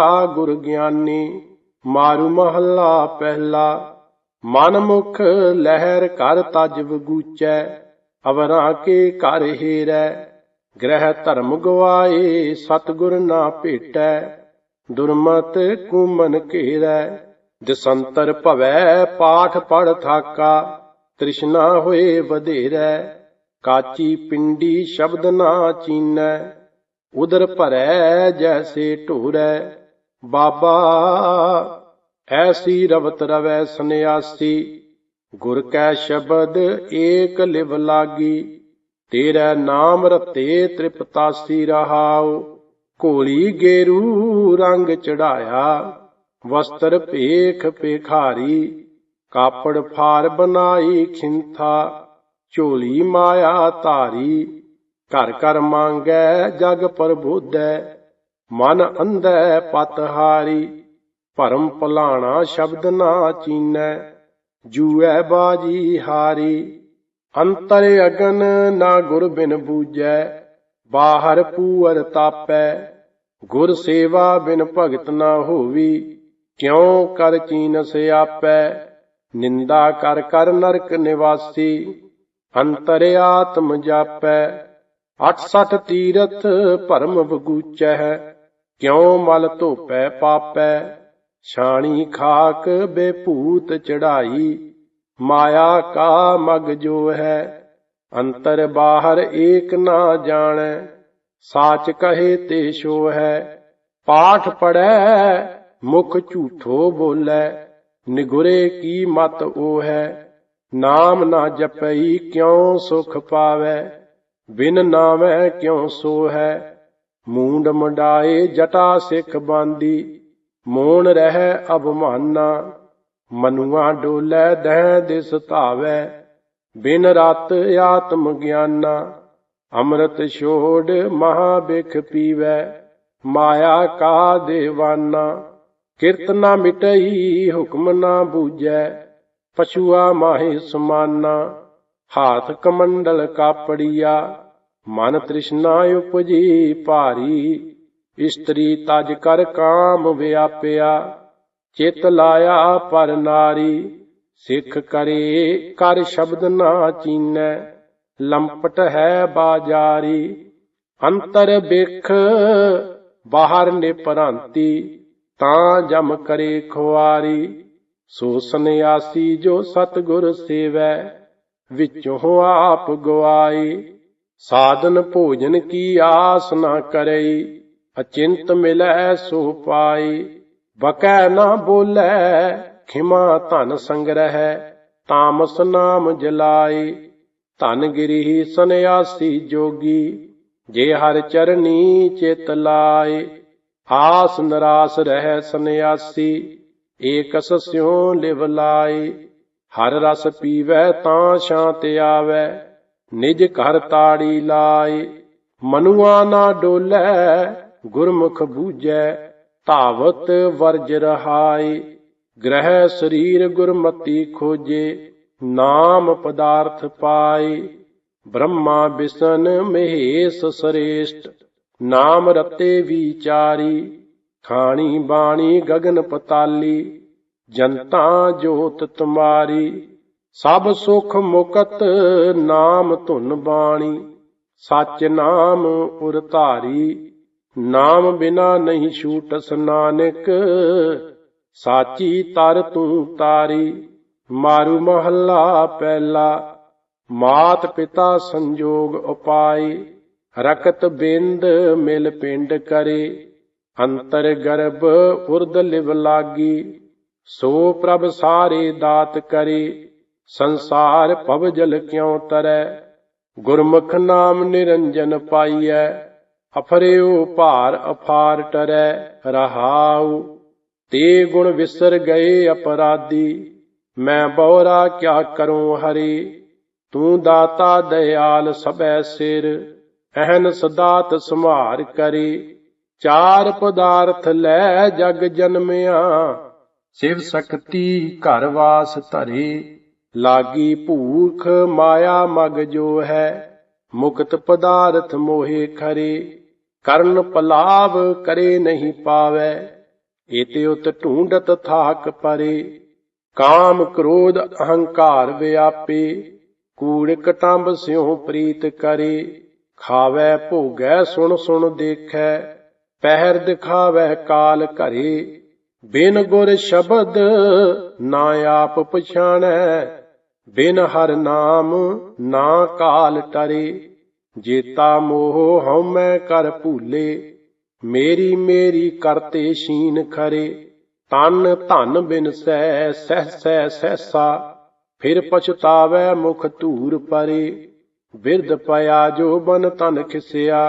ਆ ਗੁਰ ਗਿਆਨੀ, ਮਾਰੂ ਮਹੱਲਾ ਪਹਿਲਾ। ਮਨ ਮੁਖ ਲਹਿਰ ਕਰ ਤਜ ਵਗੂਚੈ, ਅਵਰਾਂ ਕੇ ਘਰ ਹੀਰੈ। ਗ੍ਰਹਿ ਧਰਮ ਗਵਾਏ, ਸਤਿਗੁਰ ਨਾ ਭੇਟੈ। ਦੁਰਮਤ ਕੁਮਨ ਘੇਰੈ, ਦਸੰਤਰ ਭਵੈ, ਪਾਠ ਪੜ ਥਾਕਾ। ਤ੍ਰਿਸ਼ਨਾ ਹੋਏ ਵਧੇਰੈ, ਕਾਚੀ ਪਿੰਡੀ ਸ਼ਬਦ ਨਾ ਚੀਨੈ। ਉਦਰ ਭਰੈ, ਜੈਸੇ ਢੋਰੈ। ਬਾਬਾ, ਐਸੀ ਰਵਤ ਰਵੈ ਸੰਿਆਸੀ ਗੁਰ ਕੈ ਸ਼ਬਦ ਏਕ ਲਿਵ ਲਾਗੀ, ਤੇਰਾ ਨਾਮ ਰਤੇ ਤ੍ਰਿਪਤਾਸੀ ਰਹਾਉ ਕੋਲੀ ਗੇਰੂ ਰੰਗ ਚੜਾਇਆ, ਵਸਤਰ ਭੇਖ ਭੇਖਾਰੀ, ਕਾਪੜ ਫਾਰ ਬਨਾਈ ਖਿੰਥਾ, ਝੋਲੀ ਮਾਇਆ ਧਾਰੀ, ਘਰ ਘਰ ਮੰਗੈ ਜਗ ਪ੍ਰਬੋਧੈ ਮਨ ਅੰਧੈ ਪਤ ਹਾਰੀ ਭਰਮ ਭਲਾਣਾ ਸ਼ਬਦ ਨਾ ਚੀਨੈ, ਜੂਐ ਬਾਜੀ ਹਾਰੀ। ਅੰਤਰ ਅਗਨ ਨਾ ਗੁਰ ਬਿਨ ਬੂਜੈ, ਬਾਹਰ ਪੂਰ ਤਾਪੈ। ਗੁਰ ਸੇਵਾ ਬਿਨ ਭਗਤ ਨਾ ਹੋਵੀ, ਕਿਉ ਕਰ ਚੀਨ ਸਿਆਪੈ ਨਿੰਦਾ ਕਰ ਕਰ ਨਰਕ ਨਿਵਾਸੀ, ਅੰਤਰ ਆਤਮ ਜਾਪੈ। 68 ਤੀਰਥ ਭਰਮ ਬਗੂਚੈ ਕਿਉ ਮਲ ਧੋਪੈ ਪਾਪੈ? ਛਾਣੀ ਖਾਕ ਬੇਭੂਤ ਚੜਾਈ ਮਾਇਆ ਕਾ ਮਗ ਜੋ ਹੈ, ਅੰਤਰ ਬਾਹਰ ਏਕ ਨਾ ਜਾਣੈ। ਸਾਚ ਕਹੇ ਤੇ ਸੋ ਹੈ, ਪਾਠ ਪੜੈ ਮੁਖ ਝੂਠੋ ਬੋਲੇ। ਨਿਗੁਰੇ ਕੀ ਮਤ ਉਹ ਹੈ, ਨਾਮ ਨਾ ਜਪਈ ਕਿਉ ਸੁਖ ਪਾਵੈ? ਬਿਨ ਨਾਮੈ ਕਿਉ ਸੋ ਹੈ? ਮੂੰਡ ਮੰਡਾਏ ਜਟਾ ਸਿੱਖ ਬਾਂਦੀ, ਮੋਣ ਰਹਿ ਅਭਮਾਨਾ, ਮਨੁਆ ਡੋਲੇ ਦਹਿ ਦਿਸ ਧਾਵੈ, ਬਿਨ ਰਤ ਆਤਮ ਗਿਆਨਾ, ਅੰਮ੍ਰਿਤ ਛੋੜ ਮਹਾ ਬਿਖ ਪੀਵੈ, ਮਾਇਆ ਕਾ ਦੇਵਾਨਾ, ਕਿਰਤ ਨਾ ਮਿਟਈ, ਹੁਕਮ ਨਾ ਬੂਝੈ ਪਛੂਆ ਮਾਹੀ ਸਮਾਨਾ, ਹਾਥ ਕਮੰਡਲ ਕਾਪੜੀਆ ਮਨ ਤ੍ਰਿਸ਼ਨਾ ਉਪਜੀ ਭਾਰੀ, ਇਸਤਰੀ ਤਜ ਕਰ ਕਾਮ ਵਿਆਪਿਆ, ਚਿਤ ਲਾਇਆ ਪਰ ਨਾਰੀ, ਸਿੱਖ ਕਰੇ ਕਰ ਸ਼ਬਦ ਨਾ ਚੀਨੈ, ਲੰਪਟ ਹੈ ਬਾਜਾਰੀ, ਅੰਤਰ ਬਿਖ ਬਾਹਰ ਨਿਪਰਾਂਤੀ, ਤਾਂ ਜਮ ਕਰੇ ਖੁਆਰੀ, ਸੋ ਸੰਿਆਸੀ ਜੋ ਸਤਗੁਰ ਸੇਵੈ, ਵਿੱਚੋਂ ਆਪ ਗਵਾਈ। ਸਾਧਨ ਭੋਜਨ ਕੀ ਆਸ ਨਾ ਕਰਈ, ਅਚਿੰਤ ਮਿਲੈ ਸੋ ਪਾਈ। ਬਕੈ ਨਾ ਬੋਲੇ, ਖਿਮਾ ਧਨ ਸੰਗ੍ਰਹਿ, ਤਾਮਸ ਨਾਮ ਜਲਾਈ। ਧਨ ਗਿਰੀ ਸੰਿਆਸੀ ਜੋਗੀ, ਜੇ ਹਰ ਚਰਨੀ ਚਿਤ ਲਾਏ ਆਸ ਨਰਾਸ ਰਹਿ ਸੰਿਆਸੀ ਏਕਸ ਸਿਉ ਲਿਵ ਲਾਈ। ਹਰ ਰਸ ਪੀਵੈ ਤਾਂ ਸ਼ਾਂਤ ਆਵੈ। ਨਿਜ ਘਰ ਤਾੜੀ ਲਾਈ ਮਨੁਆ ਨਾ ਡੋਲੇ, ਗੁਰਮੁਖ ਬੂਝੈ, ਧਾਵਤ ਵਰਜ ਰਹਾਈ ਗ੍ਰਹਿ ਸਰੀਰ ਗੁਰਮਤੀ ਖੋਜੇ, ਨਾਮ ਪਦਾਰਥ ਪਾਏ। ਬ੍ਰਹਮਾ ਬਿਸ਼ਨ ਮਹੇਸ਼ ਸ੍ਰੇਸ਼ਟ, ਨਾਮ ਰਤੇ ਵਿਚਾਰੀ। ਖਾਣੀ ਬਾਣੀ ਗਗਨ ਪਤਾਲੀ, ਜਨਤਾ ਜੋਤ ਤੁਮਾਰੀ। ਸਭ ਸੁਖ ਮੁਕਤ ਨਾਮ ਧੁਨ ਬਾਣੀ, ਸਚ ਨਾਮ ਉਰ ਧਾਰੀ, ਨਾਮ ਬਿਨਾ ਨਹੀਂ ਛੂਟਸ ਨਾਨਕ, ਸਾਚੀ ਤਰ ਤੂੰ ਤਾਰੀ, ਮਾਰੂ ਮਹੱਲਾ ਪਹਿਲਾ, ਮਾਤ ਪਿਤਾ ਸੰਜੋਗ ਉਪਾਈ, ਰਕਤ ਬਿੰਦ ਮਿਲ ਪਿੰਡ ਕਰੇ, ਅੰਤਰ ਗਰਭ ਉਰਦ ਲਿਵ ਲਾਗੀ, ਸੋ ਪ੍ਰਭ ਸਾਰੇ ਦਾਤ ਕਰੇ। ਸੰਸਾਰ ਪਵ ਜਲ ਕਿਉ ਤਰੈ? ਗੁਰਮੁਖ ਨਾਮ ਨਿਰੰਜਨ ਪਾਈਐ ਅਫਰਿਓ ਭਾਰ ਅਫਾਰ ਟਰੈ, ਰਹਾਉ। ਤੇ ਗੁਣ ਵਿਸਰ ਗਏ ਅਪਰਾਧੀ, ਮੈਂ ਬਉਰਾ ਕਿਆ ਕਰੂੰ ਹਰੀ? ਤੂੰ ਦਾਤਾ ਦਇਆਲ ਸਭੈ ਸਿਰ, ਅਹਨ ਸਦਾ ਸੰਭਾਰ ਕਰੀ। ਚਾਰ ਪਦਾਰਥ ਲੈ ਜਗ ਜਨਮਿਆ, ਸਿਵ ਸਕਤੀ ਘਰ ਵਾਸ ਧਰੇ। ਲਾਗੀ ਭੂਖ ਮਾਇਆ ਮਗ ਜੋ ਹੈ, ਮੁਕਤ ਪਦਾਰਥ ਮੋਹੇ ਖਰੇ। ਕਰਨ ਪਲਾਵ ਕਰੇ ਨਹੀਂ ਪਾਵੇ, ਏਤੇ ਉਤ ਢੂੰਡਤ ਥਾਕ ਪਰੇ। ਕਾਮ ਕ੍ਰੋਧ ਅਹੰਕਾਰ ਵਿਆਪੇ, ਕੂੜ ਕਟੰਬ ਸਿਉ ਪ੍ਰੀਤ ਕਰੇ। ਖਾਵੈ ਭੋਗੈ ਸੁਣ ਸੁਣ ਦੇਖੈ, ਪਹਿਰ ਦਿਖਾਵੈ ਕਾਲ ਘਰੇ। ਬਿਨ ਗੁਰ ਸ਼ਬਦ ਨਾ ਆਪ ਪਛਾਣੈ ਬਿਨ ਹਰ ਨਾਮ ਨਾ ਕਾਲ ਟਰੇ, ਜੇਤਾ ਮੋਹ ਹਉਮੈ ਕਰ ਭੂਲੇ, ਮੇਰੀ ਮੇਰੀ ਕਰਤੇ ਸ਼ੀਨ ਖਰੇ, ਤਨ ਧਨ ਬਿਨ ਸਹਿ ਸਹਿ ਸਹਿ ਸਹਿਸਾ, ਫਿਰ ਪਛਤਾਵੈ ਮੁਖ ਧੂਰ ਪਰੇ, ਬਿਰਧ ਪਿਆ ਜੋ ਬਨ ਤਨ ਖਿਸਿਆ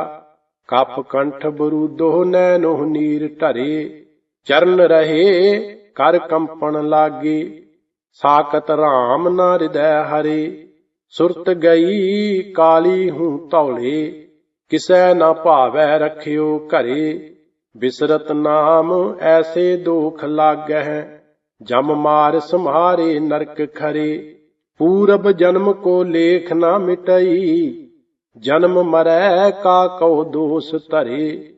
ਕਫ ਕੰਠ ਬਰੂਦੋ ਨੈਨੋ ਨੀਰ ਢਰੇ ਚਰਨ ਰਹੇ ਕਰ ਕੰਪਣ ਲਾਗੇ ਸਾਕਤ RAM ਨਾ ਹਿਰਦੈ ਹਰੇ, ਸੁਰਤ ਗਈ ਕਾਲੀ ਹੂੰ ਧੌਲੇ, ਕਿਸੈ ਨਾ ਭਾਵੈ ਰਖਿਓ ਘਰੇ, ਬਿਸਰਤ ਨਾਮ ਐਸੇ ਦੁਖ ਲਾਗੈ ਜਮ ਮਾਰ ਸੰਹਾਰੇ ਨਰਕ ਖਰੇ, ਪੂਰਬ ਜਨਮ ਕੋ ਲੇਖ ਨਾ ਮਿਟਈ, ਜਨਮ ਮਰੈ ਕਾ ਕਉ ਦੋਸ ਧਰੇ,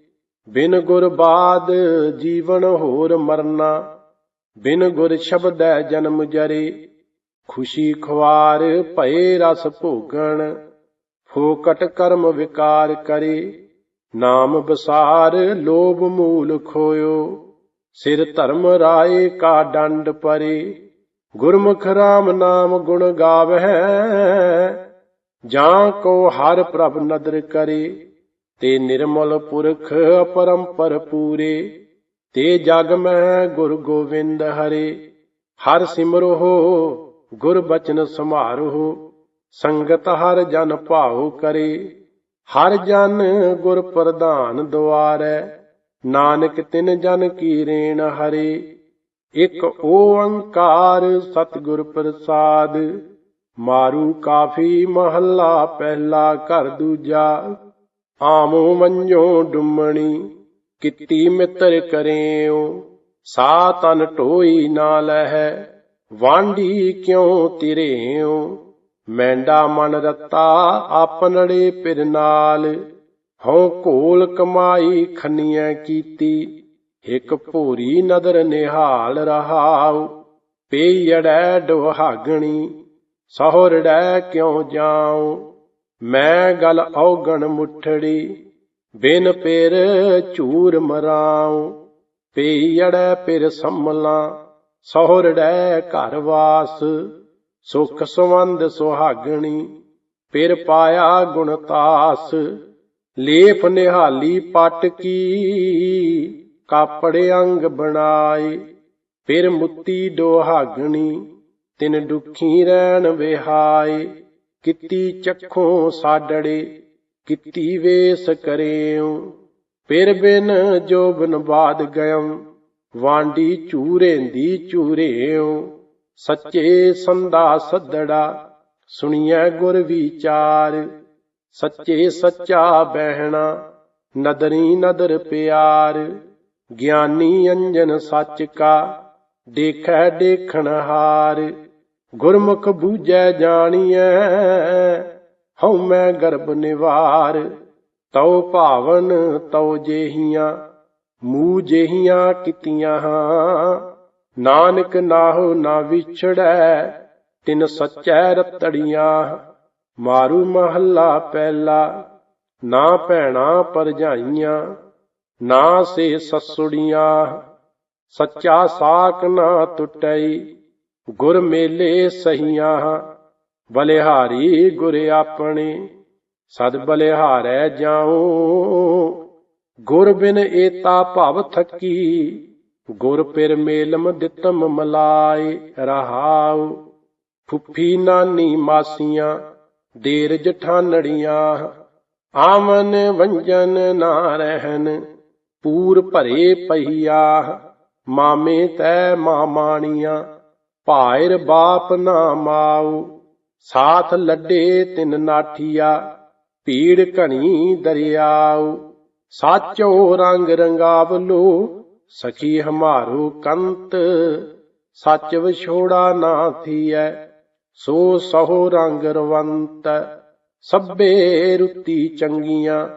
ਬਿਨ ਗੁਰ ਬਾਦ ਜੀਵਨ ਹੋਰ ਮਰਨਾ ਬਿਨ ਗੁਰ ਸ਼ਬਦੈ ਜਨਮ ਜਰੇ, ਖੁਸ਼ੀ ਖੁਆਰ ਭਏ ਰਸ ਭੋਗਣ, ਫੋਕਟ ਕਰਮ ਵਿਕਾਰ ਕਰੇ, ਨਾਮ ਬਸਾਰ ਲੋਭ ਮੂਲ ਖੋਇਓ, ਸਿਰ ਧਰਮ ਰਾਏ ਕਾ ਡੰਡ ਪਰੇ, ਗੁਰਮੁਖ ਰਾਮ ਨਾਮ ਗੁਣ ਗਾਵਹਿ, ਜਾਂ ਕੋ ਹਰ ਪ੍ਰਭ ਨਦਰ ਕਰੇ, ਤੇ ਨਿਰਮਲ ਪੁਰਖ ਅਪਰੰਪਰ ਪੂਰੇ ਤੇ ਜਗ ਮੈਂ ਗੁਰ ਗੋਬਿੰਦ ਹਰੇ। ਹਰ ਸਿਮਰੋ ਗੁਰ ਬਚਨ ਸਮਾਰੋ ਸੰਗਤ ਹਰ ਜਨ ਭਾਉ ਕਰੇ। ਹਰ ਜਨ ਗੁਰ ਪ੍ਰਧਾਨ ਦੁਆਰੈ, ਨਾਨਕ ਤਿਨ ਜਨ ਕੀ ਰੇਣ ਹਰੇ। ਇਕ ਓੰਕਾਰ ਸਤਿਗੁਰ ਪ੍ਰਸਾਦ, ਮਾਰੂ ਕਾਫੀ ਮਹੱਲਾ ਪਹਿਲਾ ਘਰ ਦੂਜਾ, ਆਮੋ ਮੰਜੋ ਡੁੰਮਣੀ। ਕਿੱਤੀ ਮਿੱਤਰ ਕਰੇਓ ਸਾ ਤਨ ਢੋਈ ਨਾ ਲਹਿ, ਵਾਂਢੀ ਕਿਉ ਤਿਰੇਓ? ਮੈਂਡਾ ਮਨ ਰਤਾ ਆਪਨੜੇ ਪਿਰ ਨਾਲ, ਹਉ ਘੋਲ ਕਮਾਈ ਖੰਨੀਐ ਕੀਤੀ, ਇਕ ਭੋਰੀ ਨਦਰ ਨਿਹਾਲ ਰਹਾਉ, ਪੇਯੜੈ ਦੁਹਾਗਣੀ ਸਹੁਰੜੈ ਕਿਉ ਜਾਉ? ਮੈਂ ਗਲ ਔਗਣ ਮੁਠੜੀ ਬਿਨ ਪੇਰ ਝੂਰ ਮਰਾਉ ਪੇਯੜੈ ਪਿਰ ਸੰਮਲਾ ਸਹੁਰੜੈ ਘਰ ਵਾਸ, ਸੁਖ ਸੁਵੰਦ ਸੁਹਾਗਣੀ, ਪਿਰ ਪਾਇਆ ਗੁਣ ਤਾਸ ਲੇਫ ਨਿਹਾਲੀ ਪਟ ਕੀ, ਕਾਪੜੇ ਅੰਗ ਬਣਾਏ ਫਿਰ ਮੁੱਤੀ ਡੋਹਾਗਣੀ, ਤਿਨ ਦੁਖੀ ਰਹਿਣ ਵਿਹਾਏ, ਕਿੱਤੀ ਚੱਖੋਂ ਸਾਡੜੇ ਕੀਤੀ ਵੇਸ ਕਰਿਓ ਪਿਰ ਬਿਨ ਜੋ ਬਨ ਬਾਦ ਗਇਮ ਵਾਂਡੀ ਚੂਰੇਂਦੀ ਚੂਰੇਓ ਸੱਚੇ ਸੰਦਾ ਸੱਦੜਾ, ਸੁਣੀਐ ਗੁਰ ਵਿਚਾਰ। ਸੱਚੇ ਸੱਚਾ ਬਹਿਣਾ, ਨਦਰੀ ਨਦਰ ਪਿਆਰ। ਗਿਆਨੀ ਅੰਜਨ ਸੱਚ ਕਾ, ਦੇਖੈ ਦੇਖਣ ਹਾਰ। ਗੁਰਮੁਖ ਬੂਝੈ ਜਾਣੀਐ ਹਉ ਮੈਂ ਗਰਭ ਨਿਵਾਰ, ਤਉ ਭਾਵਨ ਤਉ ਜੇਹੀਆਂ, ਮੂਹ ਜੇਹੀਆਂ ਕੀਤੀਆਂ ਹਾਂ। ਨਾਨਕ ਨਾਹੋ ਨਾ ਵਿਛੜੈ, ਤਿਨ ਸੱਚੈ ਰਤੜੀਆਂ। ਮਾਰੂ ਮਹੱਲਾ ਪਹਿਲਾ, ਨਾ ਭੈਣਾ ਪਰਜਾਈਆਂ ਨਾ ਸੇ ਸਸੁੜੀਆਂ। ਸੱਚਾ ਸਾਕ ਨਾ ਟੁੱਟਈ ਗੁਰ ਮੇਲੇ ਸਹੀਆਂ ਬਲਿਹਾਰੀ ਗੁਰ ਆਪਣੇ, ਸਦ ਬਲਿਹਾਰੈ ਜਾਉ। ਗੁਰ ਬਿਨ ਏਤਾ ਭਵ ਥਕੀ, ਗੁਰ ਪਿਰ ਮੇਲਮ ਦਿੱਤਮ ਮਲਾਏ ਰਹਾਉ। ਫੁੱਫੀ ਨਾਨੀ ਮਾਸੀਆਂ ਦੇਰ ਜਠਾਨੜੀਆਂ ਆਮਨ ਵੰਜਨ ਨਾ ਰਹਿਨ ਪੂਰ ਭਰੇ ਪਹੀਆ। ਮਾਮੇ ਤੈ ਮਾਮਾਣੀਆਂ, ਭਾਇਰ ਬਾਪ ਨਾ ਮਾਉ। ਸਾਥ ਲੱਡੇ ਤਿੰਨ ਨਾਠੀਆ, ਭੀੜ ਘਣੀ ਦਰਿਆਉ। ਸਾਚੋ ਰੰਗ ਰੰਗਾਵਲੋ, ਸਖੀ ਹਮਾਰੋ ਕੰਤ। ਸੱਚ ਵਿਛੋੜਾ ਨਾ ਥੀਐ, ਸੋ ਸਹੁ ਰੰਗ ਰਵੰਤ। ਸਭੇ ਰੁੱਤੀ ਚੰਗੀਆਂ,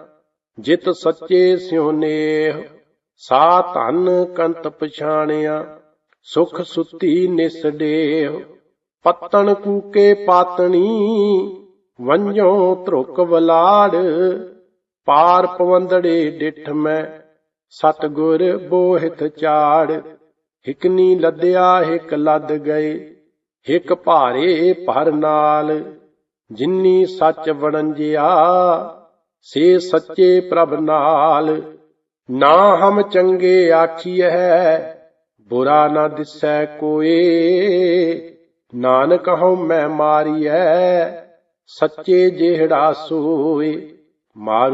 ਜਿਤ ਸੱਚੇ ਸਿਉ ਨੇਹ। ਸਾ ਧਨ ਕੰਤ ਪਛਾਣਿਆ, ਸੁਖ ਸੁਤੀ ਨਿਸ ਡੇਹ। ਪਤਣ ਕੂਕੇ ਪਾਤਣੀ ਵੰਜੋਂ ਧਰੁਕ ਵਲਾੜ, ਪਾਰ ਪਵੰਦੜੇ ਡਿਠ ਮੈਂ, ਸਤਗੁਰ ਬੋਹਿਤ ਚਾੜ। ਹਿਕਨੀ ਲੱਦਿਆ ਹਿਕ ਲੱਦ ਗਏ, ਹਿਕ ਭਾਰੇ ਭਰ ਨਾਲ। ਜਿੰਨੀ ਸੱਚ ਵਣੰਜਿਆ, ਸੇ ਸੱਚੇ ਪ੍ਰਭ ਨਾਲ। ਨਾ ਹਮ ਚੰਗੇ ਆਖੀਐ, ਬੁਰਾ ਨਾ ਦਿਸੈ ਕੋਏ। ਨਾਨਕ ਹਉ ਮੈਂ ਮਾਰੀਐ ਸੱਚੇ ਜਿਹੜਾ ਸੋਏ ਮਾਰੂ